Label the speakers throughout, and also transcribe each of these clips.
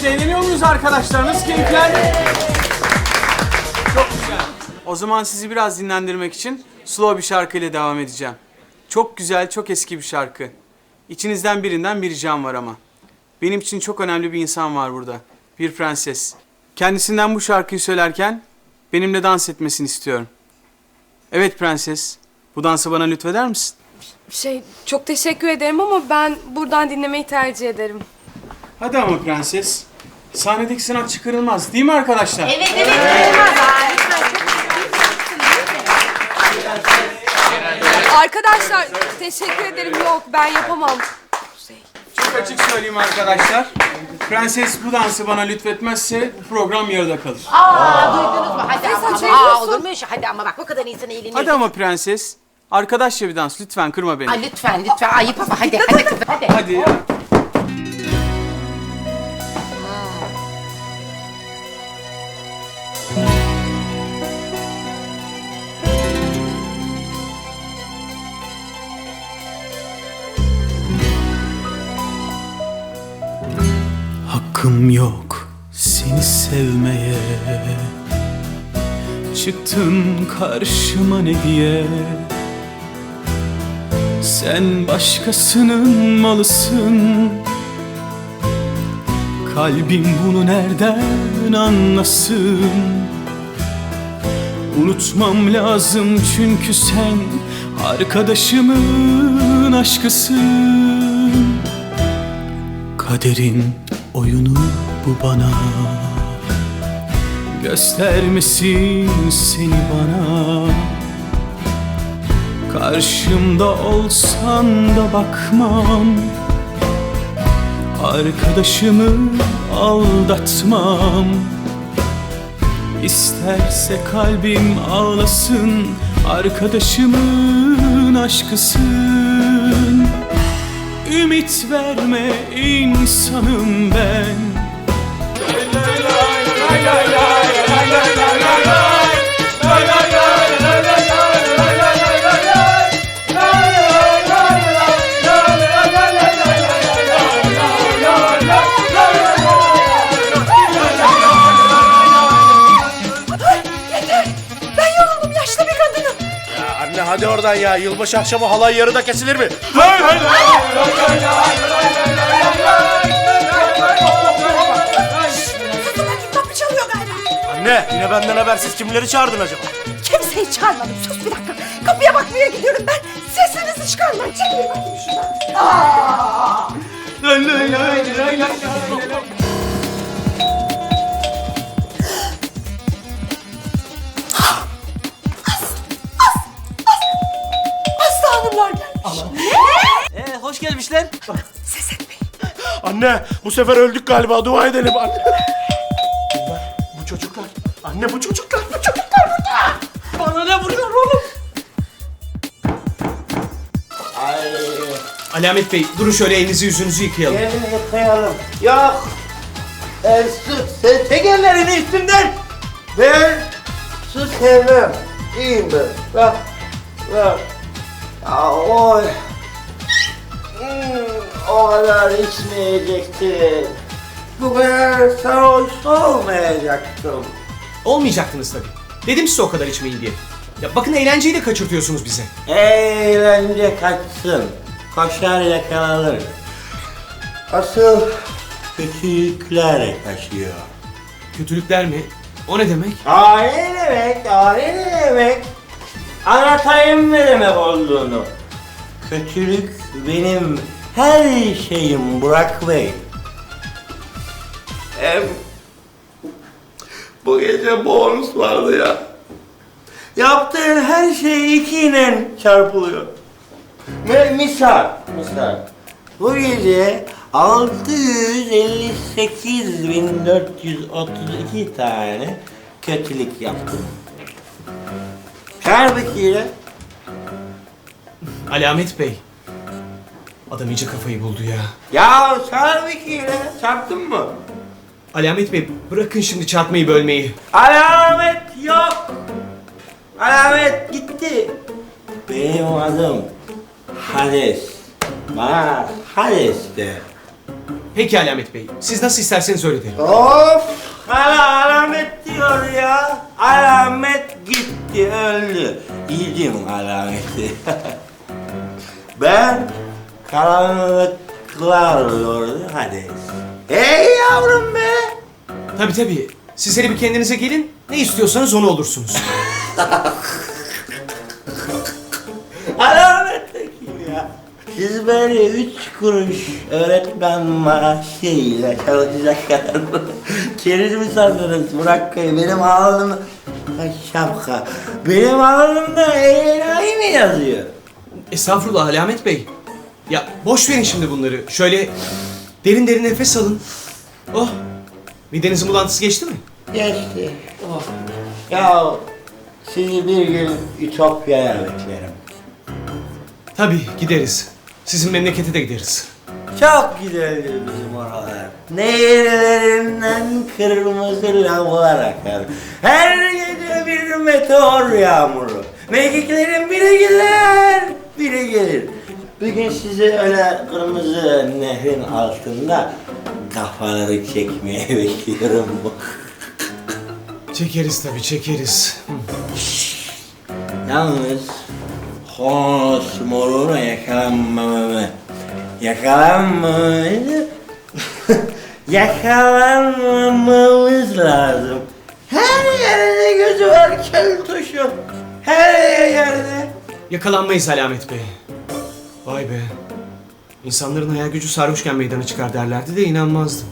Speaker 1: Evet, eğleniyor muyuz arkadaşlar? Nasıl keyifler? Çok güzel. O zaman sizi biraz dinlendirmek için slow bir şarkıyla devam edeceğim. Çok güzel, çok eski bir şarkı. İçinizden birinden bir ricam var ama. Benim için çok önemli bir insan var burada. Bir prenses. Kendisinden bu şarkıyı söylerken benimle dans etmesini istiyorum. Evet prenses, bu dansı bana lütfeder misin?
Speaker 2: Şey çok teşekkür ederim ama ben buradan dinlemeyi tercih ederim.
Speaker 1: Hadi ama prenses. Sahnedeki sanatçı kırılmaz değil mi arkadaşlar?
Speaker 3: Evet evet.
Speaker 2: Arkadaşlar teşekkür ederim yok ben yapamam.
Speaker 1: Çok açık söyleyeyim arkadaşlar. Prenses bu dansı bana lütfetmezse bu program yarıda kalır.
Speaker 3: Aa duydunuz mu? Hadi ama. Aa olur mu? Hadi ama bak bu kadar insan eğleniyor.
Speaker 1: Hadi ama prenses. Arkadaşça bir dans lütfen kırma beni.
Speaker 3: Ay lütfen lütfen ayıp ama hadi hadi hadi.
Speaker 1: Hadi ya. Hakkım yok seni sevmeye. Çıktın karşıma ne diye? Sen başkasının malısın. Kalbim bunu nereden anlasın? Unutmam lazım çünkü sen Arkadaşımın aşkısın. Kaderin oyunu bu bana. Göstermesin seni bana. Karşımda olsan da bakmam. Arkadaşımı aldatmam. İsterse kalbim ağlasın Arkadaşımın aşkısın Ümit verme insanım ben
Speaker 4: hadi oradan ya. Yılbaşı akşamı halay yarıda kesilir mi?
Speaker 3: Kapı çalıyor galiba.
Speaker 4: Anne yine benden habersiz kimleri çağırdın acaba?
Speaker 3: Kimseyi çağırmadım sus bir dakika. Kapıya bakmaya gidiyorum ben. Sesinizi çıkarmayın. Çekilin bakayım şuradan. Aslı
Speaker 5: Hoş gelmişler.
Speaker 3: Ses etmeyin.
Speaker 4: Anne bu sefer öldük galiba dua edelim anne. Bunlar, bu çocuklar. Anne bu çocuklar bu çocuklar burada.
Speaker 5: Bana ne vuruyor oğlum? Alamet Bey, durun şöyle elinizi yüzünüzü yıkayalım.
Speaker 6: Elini yıkayalım. Yok. Ersu, sen çek ellerini üstümden. Ben su sevmem. İyiyim ben. Bak, bak. Ya, oy. Hmm, o kadar içmeyecektim. Bu kadar sarhoş olmayacaktım.
Speaker 5: Olmayacaktınız tabii. Dedim size o kadar içmeyin diye. Ya bakın eğlenceyi de kaçırtıyorsunuz bize.
Speaker 6: Eğlence kaçsın. Koşar yakalanır. Asıl kötülükler kaçıyor.
Speaker 5: Kötülükler mi? O ne demek?
Speaker 6: Aile demek? Aile demek? Anlatayım ne demek olduğunu. Kötülük benim her şeyim Burak Bey. Em, bu gece bonus vardı ya. Yaptığın her şey ikiyle çarpılıyor. Mi- misal, misal. Bu gece 658.432 tane kötülük yaptım. Çarpı ikiyle.
Speaker 5: Alamet Bey. Adam iyice kafayı buldu ya.
Speaker 6: Ya çarpı ikiyle. Çarptın mı?
Speaker 5: Alamet Bey, bırakın şimdi çarpmayı bölmeyi.
Speaker 6: Alamet yok. Alamet gitti. Benim adım Hades. Bana Hades de.
Speaker 5: Peki Alamet Bey. Siz nasıl isterseniz öyle derim.
Speaker 6: Of! Hala alamet diyor ya. Alamet gitti, öldü. Yedim alameti. ben karanlıklar lordu Hades. Hey yavrum be!
Speaker 5: Tabii tabii. Siz hele bir kendinize gelin. Ne istiyorsanız onu olursunuz.
Speaker 6: Alamet de kim ya? Siz böyle üç kuruş öğretmen maaşıyla çalışacaklar mı? Keriz mi sandınız Burak Bey? Benim alnım... Ay şapka. Benim alnımda enayi mi yazıyor?
Speaker 5: Estağfurullah Alamet Bey. Ya boş verin şimdi bunları. Şöyle derin derin nefes alın. Oh. Midenizin bulantısı geçti mi?
Speaker 6: Geçti. Ya sizi bir gün Ütopya'ya beklerim.
Speaker 5: Tabii gideriz. Sizin memlekete de gideriz.
Speaker 6: Çok güzeldir bizim oralar. Nehirlerinden kırmızı lavalar akar. Her gece bir meteor yağmuru. Mekiklerin biri gider, biri gelir. Bir gün sizi öyle kırmızı nehrin altında kafaları çekmeye bekliyorum.
Speaker 5: Çekeriz tabii çekeriz.
Speaker 6: Yalnız Honos moruna yakalanmamamı yakalanmamamı yakalanmamamız lazım. Her yerde gözü var keltoşum. Her yerde.
Speaker 5: Yakalanmayız Alamet Bey. Vay be. İnsanların hayal gücü sarhoşken meydana çıkar derlerdi de inanmazdım.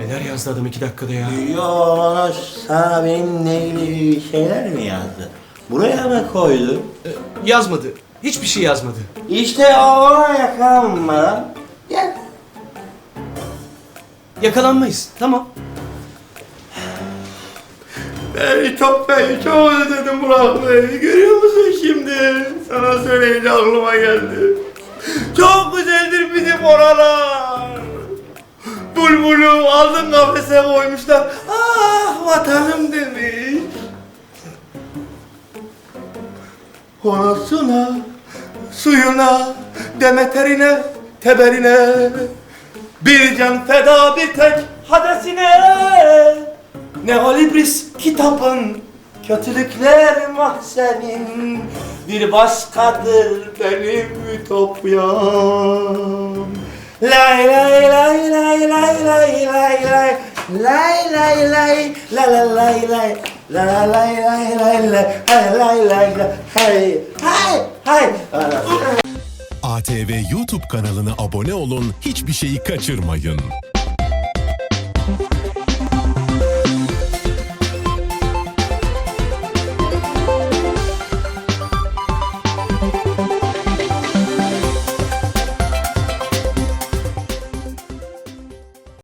Speaker 5: Neler yazdı adam iki dakikada ya.
Speaker 6: Yonos sana benimle ilgili şeyler mi yazdı? Buraya mı koydu?
Speaker 5: Ee, yazmadı. Hiçbir şey yazmadı.
Speaker 6: İşte ona yakalanmadan gel.
Speaker 5: Yakalanmayız. Tamam.
Speaker 4: Ben Ütopya'yı çok özledim Burak Bey. Görüyor musun şimdi? Sana söyleyince aklıma geldi. Çok güzeldir bizim oralar. Bulbulu aldım kafese koymuşlar. Ah vatanım demiş. Horosuna, suyuna, demeterine, teberine. Bir can feda bir tek hadesine. Neolibris kitabın kötülükler mahzenin bir başkadır benim ütopyam. Lay lay lay lay lay lay lay lay lay lay lay la la lay lay la la lay lay lay lay hay lay lay hay hay hay
Speaker 7: ATV YouTube kanalına abone olun, hiçbir şeyi kaçırmayın.